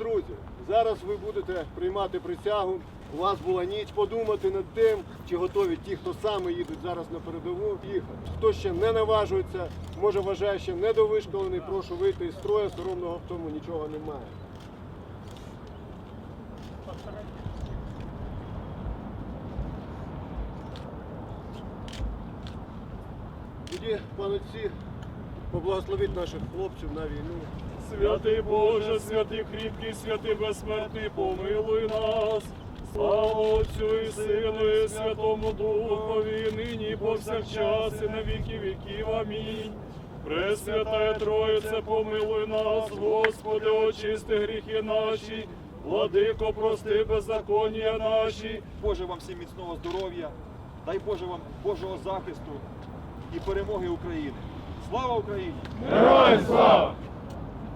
Друзі, зараз ви будете приймати присягу. У вас була ніч подумати над тим, чи готові ті, хто саме їдуть зараз на передову, їхати. Хто ще не наважується, може вважає, що недовишколений, прошу вийти із строю, соромного в тому нічого немає. Тоді, пан отці, поблагословіть наших хлопців на війну. Святий Боже, святий кріпкий, святий безсмертний, помилуй нас. Слава Отцю і Сину, і Святому Духові, нині і повсякчас, і на віки віків. Амінь. Пресвятая Троїце, помилуй нас, Господи, очисти гріхи наші, владико, прости беззаконня наші. Боже вам всім міцного здоров'я, дай Боже вам Божого захисту і перемоги України. Слава Україні! Героям слава!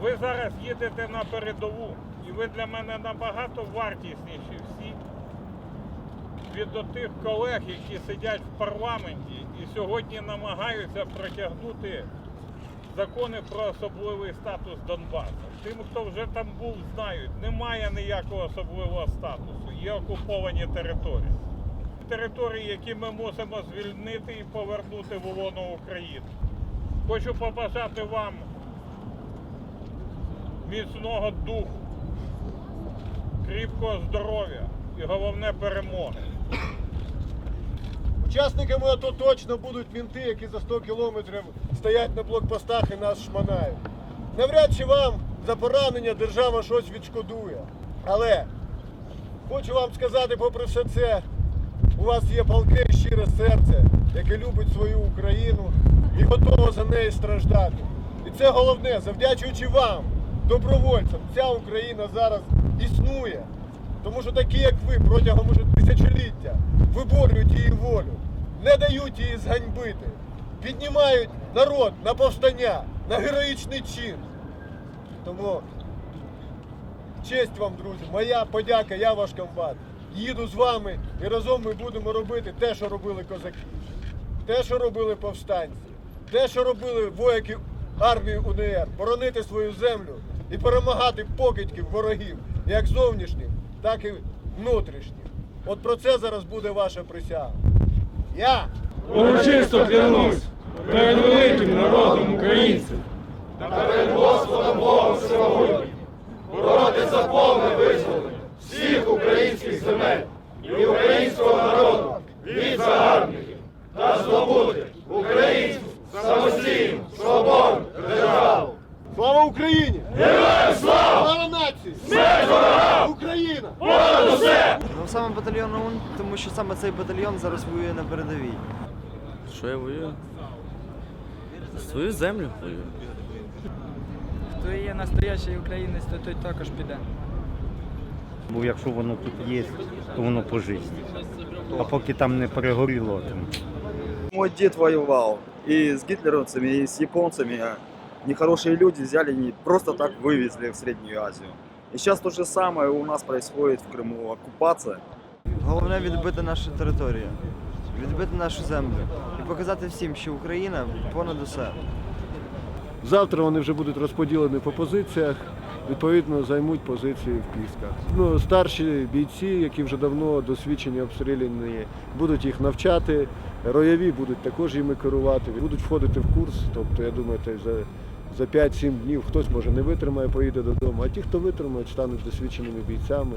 Ви зараз їдете на передову, і ви для мене набагато вартісніші всі від тих колег, які сидять в парламенті і сьогодні намагаються протягнути закони про особливий статус Донбасу. Тим, хто вже там був, знають, немає ніякого особливого статусу, є окуповані території. Території, які ми мусимо звільнити і повернути в ООН України. Хочу побажати вам міцного духу, кріпкого здоров'я і головне перемоги. Учасниками АТО точно будуть мінти, які за 100 кілометрів стоять на блокпостах і нас шманають. Навряд чи вам за поранення держава щось відшкодує. Але хочу вам сказати, попри все це, у вас є палке і щире серце, яке любить свою Україну і готово за неї страждати. І це головне, завдячуючи вам, добровольцям, ця Україна зараз існує. Тому що такі, як ви, протягом уже тисячоліття виборюють її волю, не дають її зганьбити, піднімають народ на повстання, на героїчний чин. Тому честь вам, друзі, моя подяка, я ваш комбат. Їду з вами і разом ми будемо робити те, що робили козаки, те, що робили повстанці, те, що робили вояки армії УНР, боронити свою землю і перемагати покидьків ворогів, як зовнішніх, так і внутрішніх. От про це зараз буде ваша присяга. Я Урочисто клянусь перед великим народом українців. Слава Україні! Героям слава! Слава нації! Смерть Україна! Ну саме батальйон ОУН, тому що саме цей батальйон зараз воює на передовій. Що я воюю? Свою землю воюю. Хто є настоящий українець, то той також піде. Бо якщо воно тут є, то воно по житті. А поки там не перегоріло, то Мой дед воевал и с гитлеровцами, и с японцами. Нехорошие люди взяли и просто так вывезли в Среднюю Азию. И сейчас то же самое у нас происходит в Крыму. Оккупация. Головне відбити нашу територію, відбити нашу землю і показати всім, що Україна понад усе. Завтра вони вже будуть розподілені по позиціях, відповідно займуть позиції в Пісках. Ну, старші бійці, які вже давно досвідчені, обстріляні, будуть їх навчати. Рояві будуть також їми керувати, будуть входити в курс. Тобто, я думаю, те за, за 5-7 днів хтось може не витримає, поїде додому, а ті, хто витримають, стануть досвідченими бійцями.